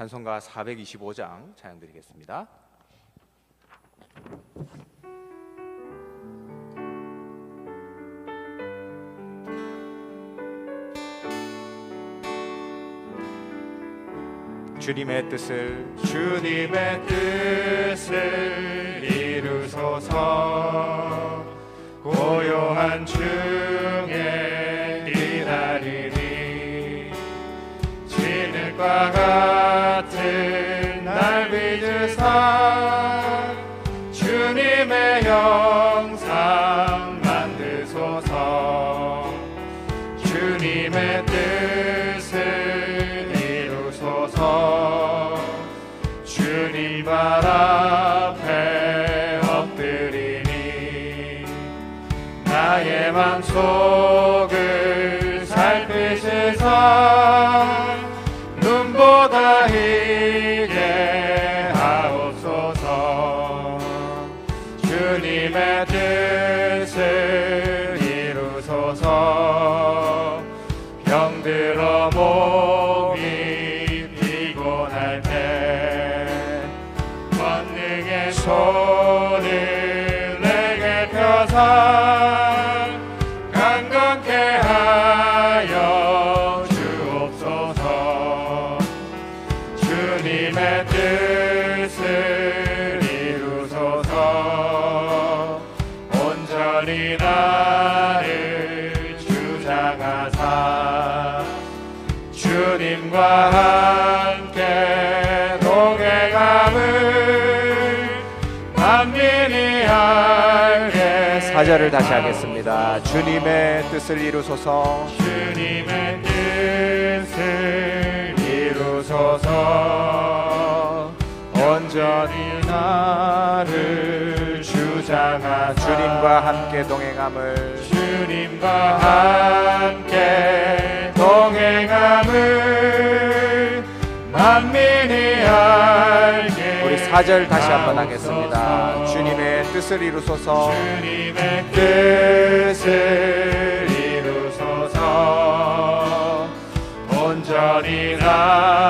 찬송가 425장 찬양 드리겠습니다. 주님의 뜻을 주님의 뜻을 이루소서 고요한 중 나의 맘속 주장하사 주님과 함께 동행함을 만민이 알게 사절을 다시 하겠습니다. 주님의 뜻을 이루소서. 주님의 뜻을 이루소서. 온전히 나를 주장하사 주님과 함께 동행함을. 주님과 함께 동행함을 만민이 알게 우리 사절 다시 한번 하겠습니다. 주님의 뜻을 이루소서. 주님의 뜻을 이루소서. 온전히 나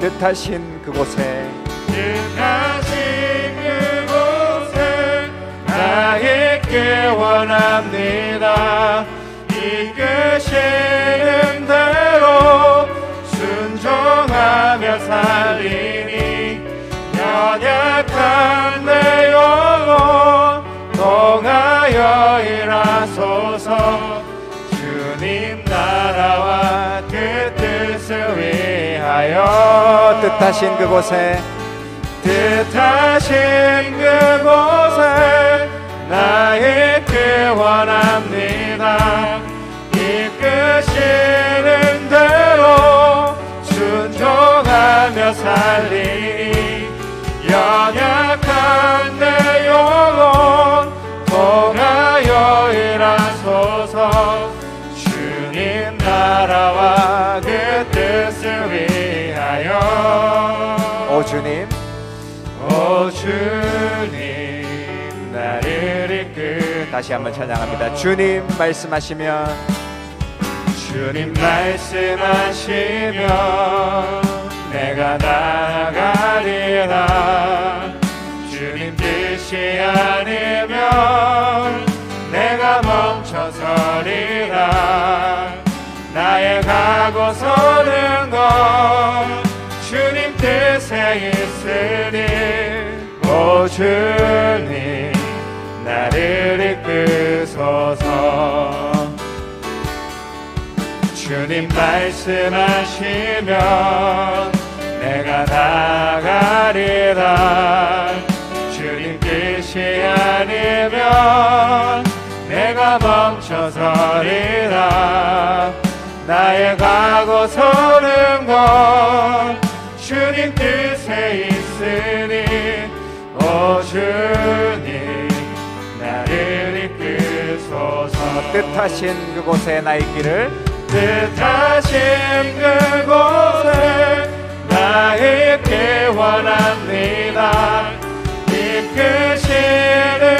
뜻하신 그곳에 뜻하신 그곳에 나 있길 원합니다. 이끄시는 대로 순종하며 살리 뜻하신 그곳에 뜻하신 그곳에 나 있길 원합니다. 이끄시는 대로 순종하며 살리니 연약한 내 영혼 통하 주님 나를 이끌 다시 한번 찬양합니다. 주님 말씀하시면. 주님 말씀하시면 내가 나가리라. 주님 뜻이 아니면 내가 멈춰서리라. 나의 가고 서는 것 주님 뜻에 오 주님 나를 이끄소서. 주님 말씀하시면 내가 나가리라. 주님 뜻이 아니면 내가 멈춰서리라. 나의 가고 서는 것 뜻하신 그곳에 나 있기를 뜻하신 그곳에 나 있기 원합니다. 이끄시는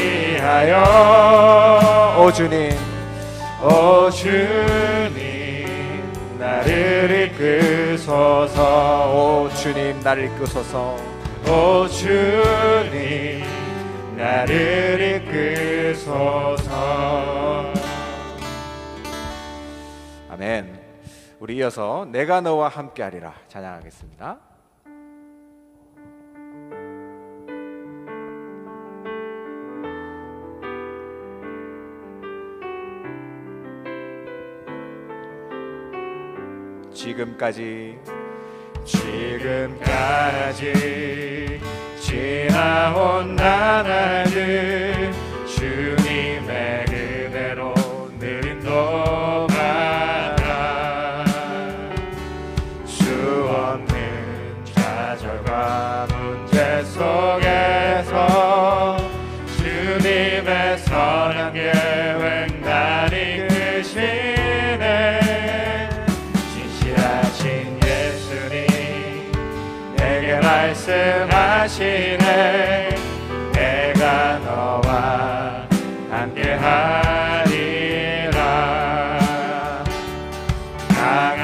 하여 오 주님. 오 주님. 나를 이끄소서. 오 주님 나를 이끄소서. 오 주님. 나를 이끄소서. 아멘. 우리 이어서 내가 너와 함께하리라 찬양하겠습니다 지금까지. 지금까지 지나온 나날들 주님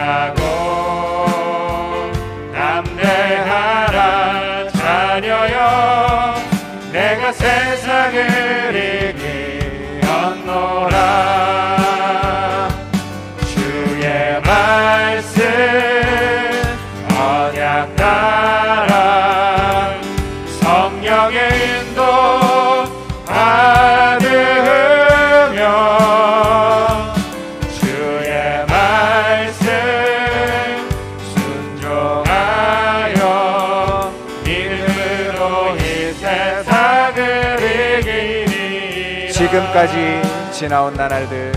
back. 지금까지 지나온 나날들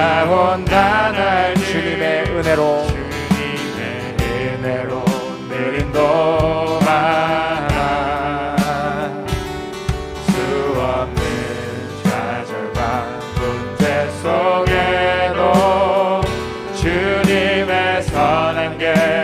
나온다 날 주님의 은혜로. 주님의 은혜로 내림도 많아. 수 없는 좌절과 문제 속에도 주님의 선한 길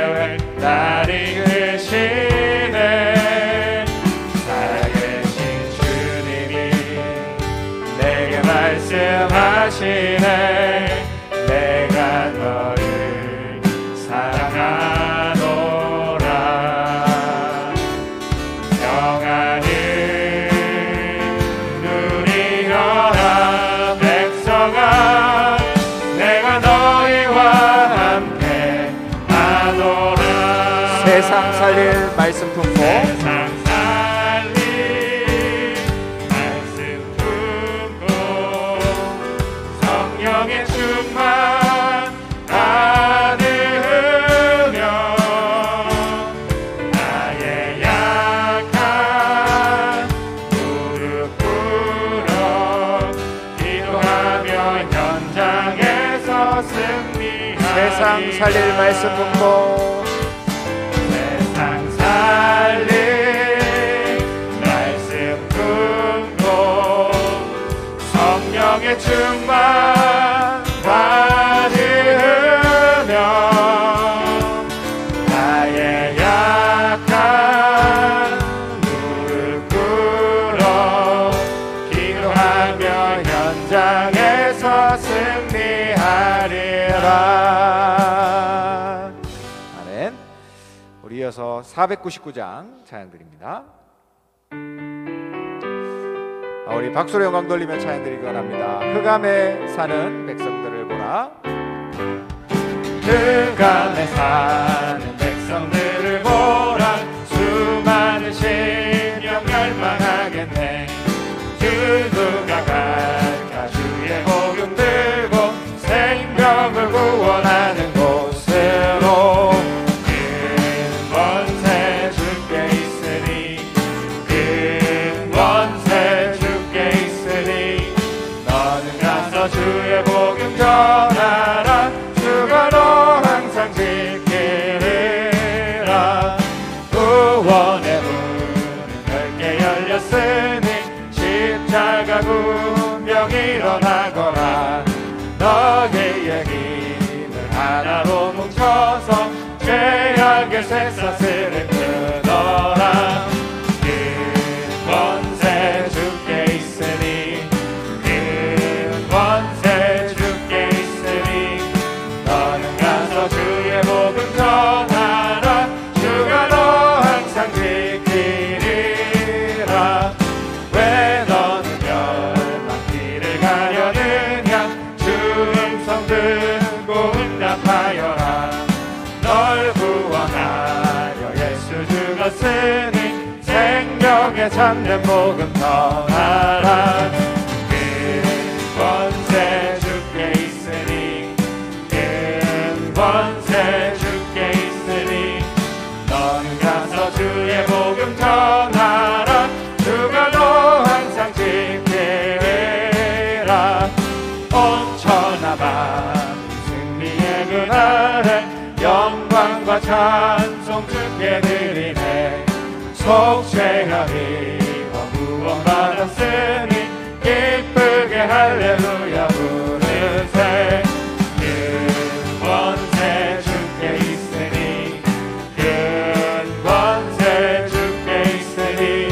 항상 살릴 말씀 붙고 499장 찬양드립니다. 아, 우리 박수로 영광 돌리며 찬양드리기 원합니다. 흑암에 사는 백성들을 보라. 흑암에 사는 casa, que alguien se. 할렐루야 구원 받았으니 기쁘게 할렐루야. 부르세 근원세 주께 있으니 근원세 주께 있으니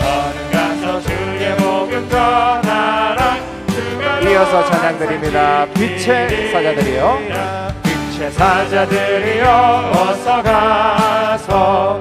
너는 가서 주의 목욕 전하라. 이어서 찬양드립니다. 빛의 사자들이요 빛의 사자들이요 어서 가서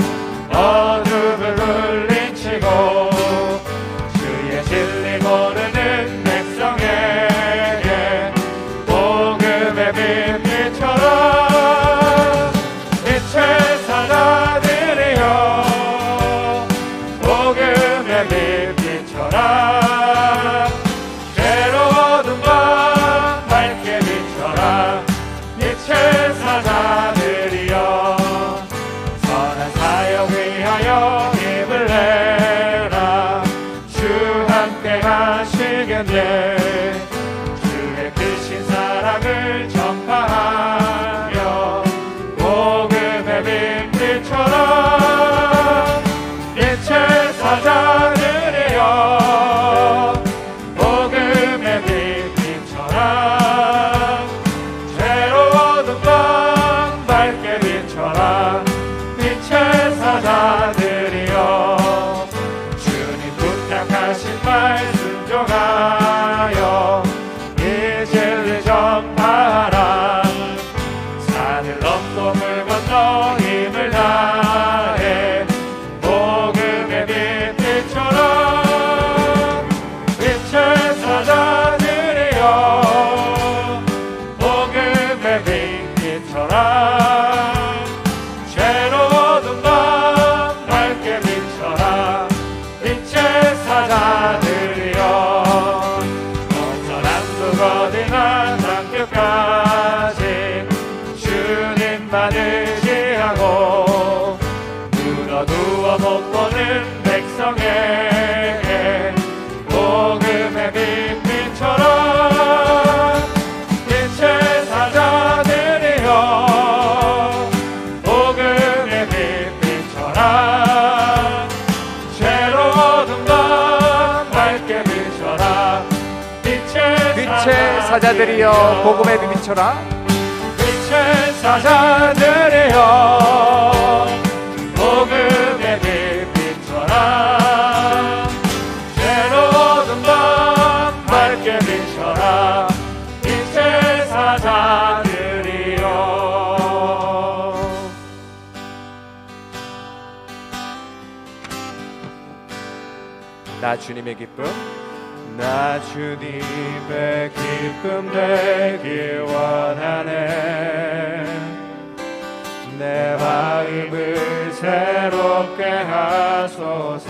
눈어 누워 못 보는 백성에게 복음의 빛빛처럼 빛의 사자들이여 복음의 빛빛처럼 죄로 어둠 밤 밝게 비춰라. 빛의, 빛의 사자들이여 복음의 비비쳐라 빛의 사자들이여 주님의 기쁨. 나 주님의 기쁨 되길 원하네. 내 마음을 새롭게 하소서.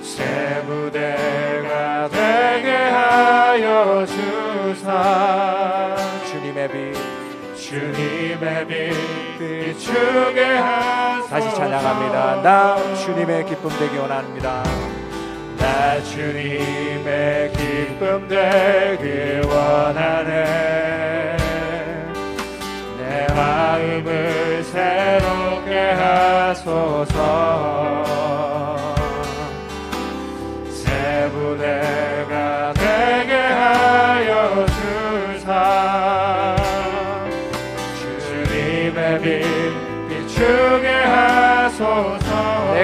새 무대가 되게 하여 주사. 주님의 빛 주님의 빛 비추게 하소서. 다시 찬양합니다. 나 주님의 기쁨 되기 원합니다. 나 주님의 기쁨 되길 원하네. 내 마음을 새롭게 하소서. 새 부대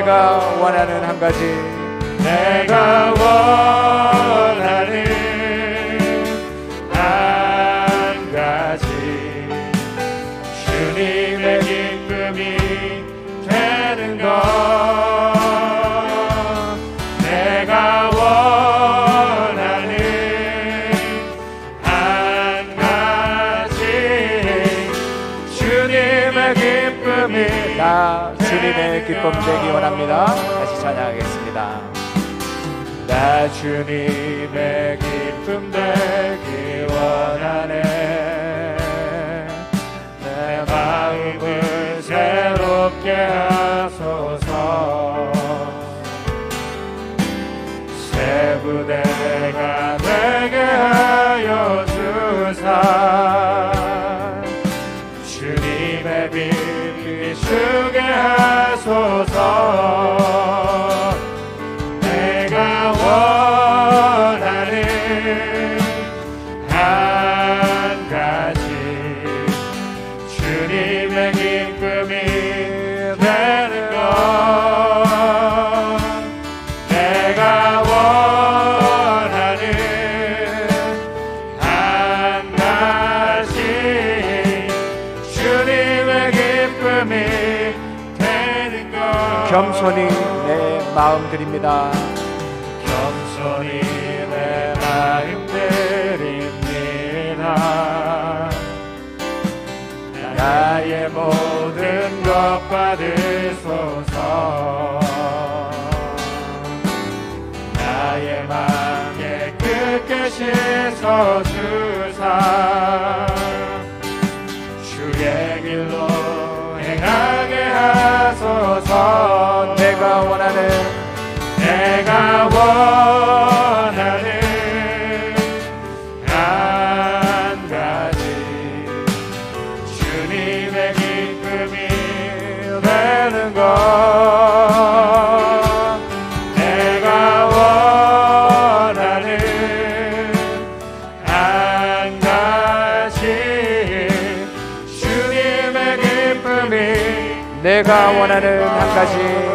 내가 원하는 한 가지. 내가 원하는 주님의 기쁨 되기 원합니다. 다시 찬양하겠습니다. 나 주님의 기쁨 되기 원하네. 내 마음을 겸손히 내 마음 드립니다. 겸손히 내 마음 드립니다. 나의 모든 것 받으소서. 나의 맘에 끝까지 서주사. 주의 길로 하소서 내가 원하는 내가 원하는 내가 원하는 한 가지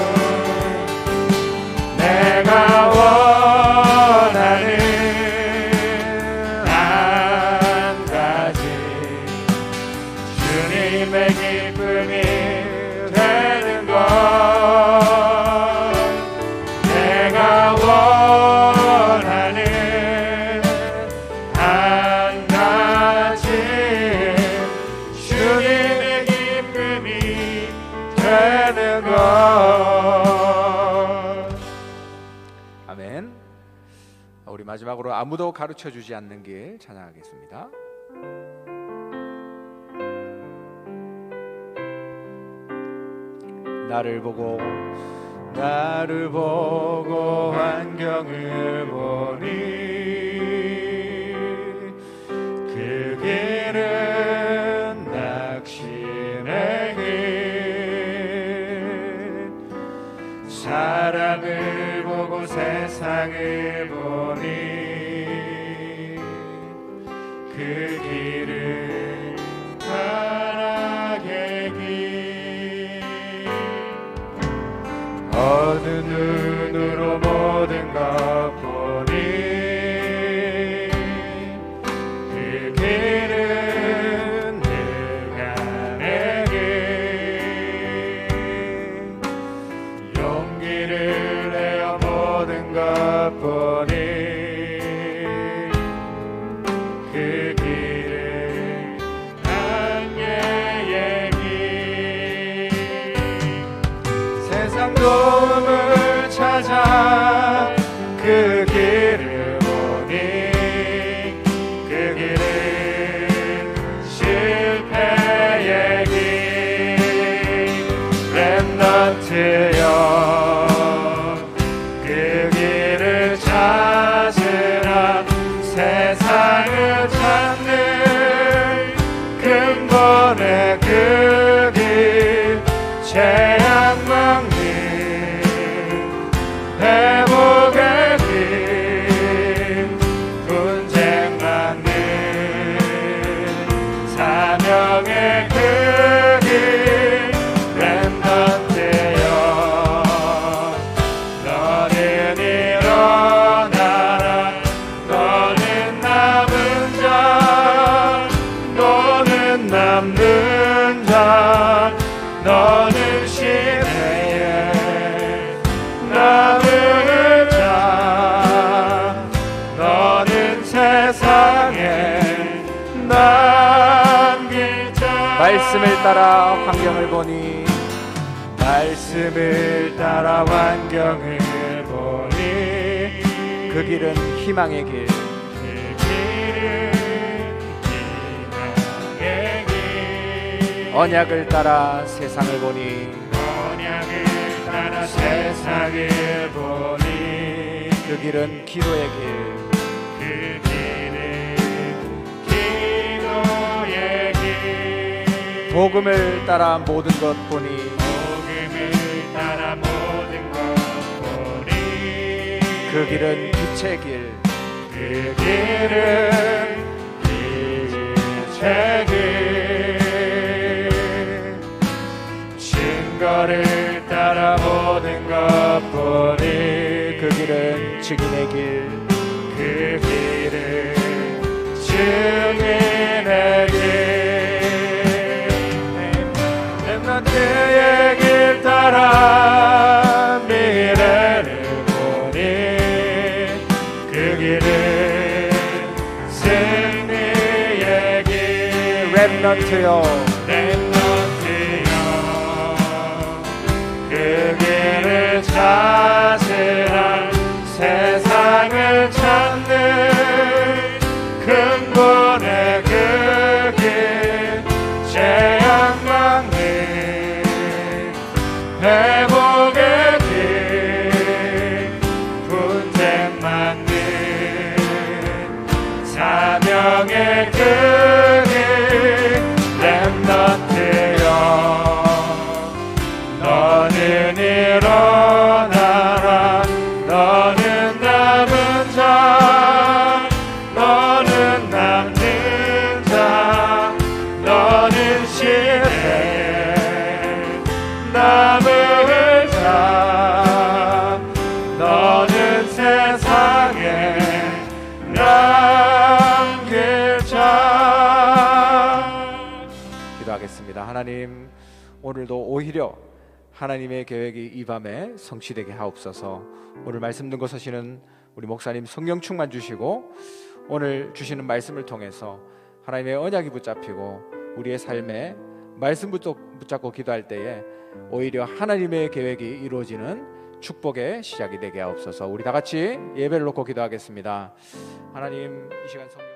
가르쳐 주지 않는 길 찬양하겠습니다. 나를 보고 나를 보고 환경을 보니 그 길은 낙심의 길 사람을 보고 세상을 어느 눈으로 모든 것 보니 그 길은 흑암의 길 용기를 내어 모든 것 보니 그 길은 희망의 길. 언약을 따라 세상을 보니. 언약을 따라 세상을 보니 그 길은 기도의 길. 그 길은 기도의 길 복음을 따라 모든 것 보니 복음을 따라 모든 것 보니. 그 길은 빛의 길 그 길은 빛의 길 증거를 따라 모든 것 보니 그 길은 증인의 길 그 길은 증인 길렘 오늘도 오히려 하나님의 계획이 이 밤에 성취되게 하옵소서. 오늘 말씀 듣고 서시는 우리 목사님 성령 충만 주시고 오늘 주시는 말씀을 통해서 하나님의 언약이 붙잡히고 우리의 삶에 말씀 붙잡- 붙잡고 기도할 때에 오히려 하나님의 계획이 이루어지는 축복의 시작이 되게 하옵소서. 우리 다 같이 예배를 놓고 기도하겠습니다. 하나님 이 시간 성령